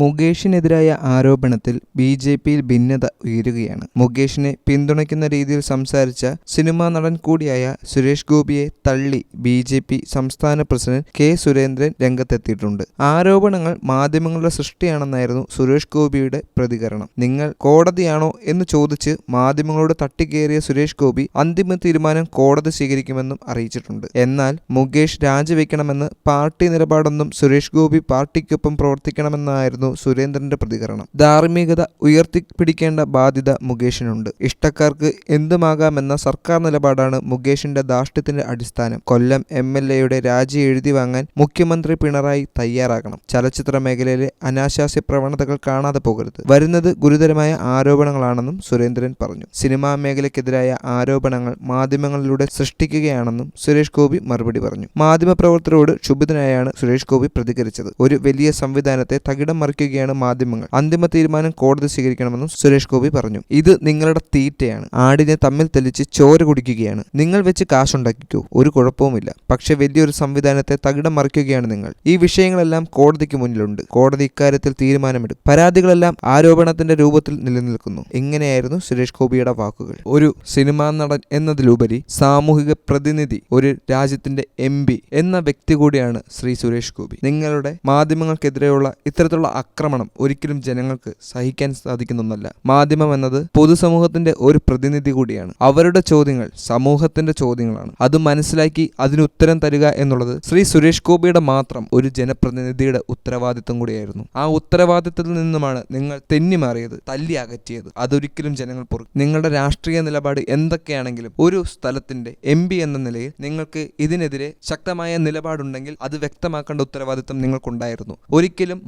മുകേഷിനെതിരായ ആരോപണത്തിൽ B J പിയിൽ ഭിന്നത ഉയരുകയാണ്. മുകേഷിനെ പിന്തുണയ്ക്കുന്ന രീതിയിൽ സംസാരിച്ച സിനിമാ നടൻ കൂടിയായ സുരേഷ് ഗോപിയെ തള്ളി ബി ജെ പി സംസ്ഥാന പ്രസിഡന്റ് കെ സുരേന്ദ്രൻ രംഗത്തെത്തിയിട്ടുണ്ട്. ആരോപണങ്ങൾ മാധ്യമങ്ങളുടെ സൃഷ്ടിയാണെന്നായിരുന്നു സുരേഷ് ഗോപിയുടെ പ്രതികരണം. നിങ്ങൾ കോടതിയാണോ എന്ന് ചോദിച്ച് മാധ്യമങ്ങളോട് തട്ടിക്കേറിയ സുരേഷ് ഗോപി അന്തിമ തീരുമാനം കോടതി സ്വീകരിക്കുമെന്നും അറിയിച്ചിട്ടുണ്ട്. എന്നാൽ മുകേഷ് രാജിവെക്കണമെന്ന് പാർട്ടി നിലപാടൊന്നും സുരേഷ് ഗോപി പാർട്ടിക്കൊപ്പം പ്രവർത്തിക്കണമെന്നായിരുന്നു സുരേന്ദ്രന്റെ പ്രതികരണം. ധാർമ്മികത ഉയർത്തിപ്പിടിക്കേണ്ട ബാധ്യത മുകേഷിനുണ്ട്. ഇഷ്ടക്കാർക്ക് എന്തുമാകാമെന്ന സർക്കാർ നിലപാടാണ് മുകേഷിന്റെ ധാർഷ്ട്യത്തിന്റെ അടിസ്ഥാനം. കൊല്ലം എം എൽ എയുടെ രാജി എഴുതി വാങ്ങാൻ മുഖ്യമന്ത്രി പിണറായി തയ്യാറാകണം. ചലച്ചിത്ര മേഖലയിലെ അനാശാസ്യ പ്രവണതകൾ കാണാതെ പോകരുത്. വരുന്നത് ഗുരുതരമായ ആരോപണങ്ങളാണെന്നും സുരേന്ദ്രൻ പറഞ്ഞു. സിനിമാ മേഖലയ്ക്കെതിരായ ആരോപണങ്ങൾ മാധ്യമങ്ങളിലൂടെ സൃഷ്ടിക്കുകയാണെന്നും സുരേഷ് ഗോപി മറുപടി പറഞ്ഞു. മാധ്യമപ്രവർത്തകരോട് ക്ഷുഭിതനായാണ് സുരേഷ് ഗോപി പ്രതികരിച്ചത്. ഒരു വലിയ സംവിധാനത്തെ തകിടം മറിക്കുകയാണ് മാധ്യമങ്ങൾ. അന്തിമ തീരുമാനം കോടതി സ്വീകരിക്കണമെന്നും സുരേഷ് ഗോപി പറഞ്ഞു. ഇത് നിങ്ങളുടെ തീറ്റയാണ്. ആടിനെ തമ്മിൽ തെളിച്ച് ചോര കുടിക്കുകയാണ്. നിങ്ങൾ വെച്ച് കാശുണ്ടാക്കിക്കോ. ഒരു കുഴപ്പവുമില്ല. പക്ഷെ വലിയൊരു സംവിധാനത്തെ തകിടം മറിക്കുകയാണ് നിങ്ങൾ. ഈ വിഷയങ്ങളെല്ലാം കോടതിക്ക് മുന്നിലുണ്ട്. കോടതി ഇക്കാര്യത്തിൽ തീരുമാനമെടുക്കും. പരാതികളെല്ലാം ആരോപണത്തിന്റെ രൂപത്തിൽ നിലനിൽക്കുന്നു. ഇങ്ങനെയായിരുന്നു സുരേഷ് ഗോപിയുടെ വാക്കുകൾ. ഒരു സിനിമാ നടൻ എന്നതിലുപരി സാമൂഹിക പ്രതിനിധി ഒരു രാജ്യത്തിന്റെ എം എന്ന വ്യക്തി കൂടിയാണ് ശ്രീ സുരേഷ് ഗോപി. നിങ്ങളുടെ മാധ്യമങ്ങൾക്കെതിരെയുള്ള ഇത്തരത്തിലുള്ള ആക്രമണം ഒരിക്കലും ജനങ്ങൾക്ക് സഹിക്കാൻ സാധിക്കുന്നൊന്നല്ല. മാധ്യമം എന്നത് പൊതുസമൂഹത്തിന്റെ ഒരു പ്രതിനിധി കൂടിയാണ്. അവരുടെ ചോദ്യങ്ങൾ സമൂഹത്തിന്റെ ചോദ്യങ്ങളാണ്. അത് മനസ്സിലാക്കി അതിന് ഉത്തരം തരിക എന്നുള്ളത് ശ്രീ സുരേഷ് ഗോപിയുടെ മാത്രം ഒരു ജനപ്രതിനിധിയുടെ ഉത്തരവാദിത്വം കൂടിയായിരുന്നു. ആ ഉത്തരവാദിത്തത്തിൽ നിന്നുമാണ് നിങ്ങൾ തെന്നിമാറിയത് തല്ലി അകറ്റിയത്. അതൊരിക്കലും ജനങ്ങൾ പൊറുക്കും നിങ്ങളുടെ രാഷ്ട്രീയ നിലപാട് എന്തൊക്കെയാണെങ്കിലും ഒരു സ്ഥലത്തിന്റെ എം എന്ന നിലയിൽ നിങ്ങൾക്ക് ഇതിനെതിരെ ശക്തമായ നിലപാടുണ്ടെങ്കിൽ അത് വ്യക്തമാക്കേണ്ട ഉത്തരവാദിത്തം നിങ്ങൾക്കുണ്ടായിരുന്നു. ഒരിക്കലും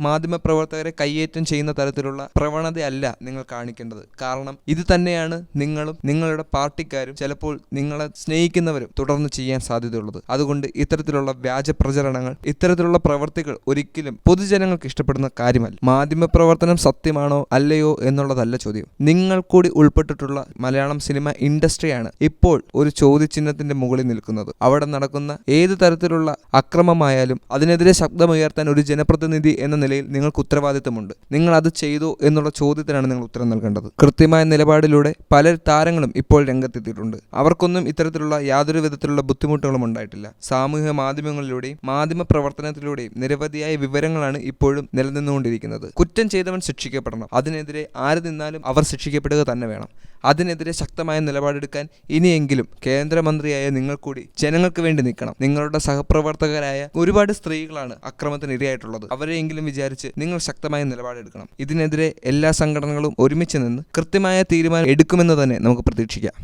മാധ്യമപ്രവർത്തകരെ കയ്യേറ്റം ചെയ്യുന്ന തരത്തിലുള്ള പ്രവണതയല്ല നിങ്ങൾ കാണിക്കേണ്ടത്. കാരണം ഇത് തന്നെയാണ് നിങ്ങളും നിങ്ങളുടെ പാർട്ടിക്കാരും ചിലപ്പോൾ നിങ്ങളെ സ്നേഹിക്കുന്നവരും തുടർന്ന് ചെയ്യാൻ സാധ്യതയുള്ളത്. അതുകൊണ്ട് ഇത്തരത്തിലുള്ള വ്യാജ പ്രചരണങ്ങൾ ഇത്തരത്തിലുള്ള പ്രവർത്തികൾ ഒരിക്കലും പൊതുജനങ്ങൾക്ക് ഇഷ്ടപ്പെടുന്ന കാര്യമല്ല. മാധ്യമ പ്രവർത്തനം സത്യമാണോ അല്ലയോ എന്നുള്ളതല്ല ചോദ്യം. നിങ്ങൾ കൂടി ഉൾപ്പെട്ടിട്ടുള്ള മലയാളം സിനിമ ഇൻഡസ്ട്രിയാണ് ഇപ്പോൾ ഒരു ചോദ്യചിഹ്നത്തിന്റെ മുകളിൽ നിൽക്കുന്നത്. അവിടെ നടക്കുന്ന ഏത് തരത്തിലുള്ള അക്രമമായാലും അതിനെതിരെ ശബ്ദമുയർത്താൻ ഒരു ജനപ്രതിനിധി എന്ന നിലയിൽ നിങ്ങൾക്ക് ഉത്തരവാദിത്തമുണ്ട്. നിങ്ങൾ അത് ചെയ്തു എന്നുള്ള ചോദ്യത്തിനാണ് നിങ്ങൾ ഉത്തരം നൽകേണ്ടത്. കൃത്യമായ നിലപാടിലൂടെ പല താരങ്ങളും ഇപ്പോൾ രംഗത്തെത്തിയിട്ടുണ്ട്. അവർക്കൊന്നും ഇത്തരത്തിലുള്ള യാതൊരു വിധത്തിലുള്ള ബുദ്ധിമുട്ടുകളും ഉണ്ടായിട്ടില്ല. സാമൂഹ്യ മാധ്യമങ്ങളിലൂടെയും മാധ്യമ പ്രവർത്തനത്തിലൂടെയും നിരവധിയായ വിവരങ്ങളാണ് ഇപ്പോഴും നിലനിന്നുകൊണ്ടിരിക്കുന്നത്. കുറ്റം ചെയ്തവൻ ശിക്ഷിക്കപ്പെടണം. അതിനെതിരെ ആര് നിന്നാലും അവർ ശിക്ഷിക്കപ്പെടുക തന്നെ വേണം. അതിനെതിരെ ശക്തമായ നിലപാടെടുക്കാൻ ഇനിയെങ്കിലും കേന്ദ്രമന്ത്രിയായ നിങ്ങൾ കൂടി ജനങ്ങൾക്ക് വേണ്ടി നിൽക്കണം. നിങ്ങളുടെ സഹപ്രവർത്തകരായ ഒരുപാട് സ്ത്രീകളാണ് അക്രമത്തിന് ഇരയായിട്ടുള്ളത് അവരെയെങ്കിലും വിചാരിച്ച് ശക്തമായ നിലപാടെടുക്കണം. ഇതിനെതിരെ എല്ലാ സംഘടനകളും ഒരുമിച്ച് നിന്ന് കൃത്യമായ തീരുമാനം എടുക്കുമെന്ന് തന്നെ നമുക്ക് പ്രതീക്ഷിക്കാം.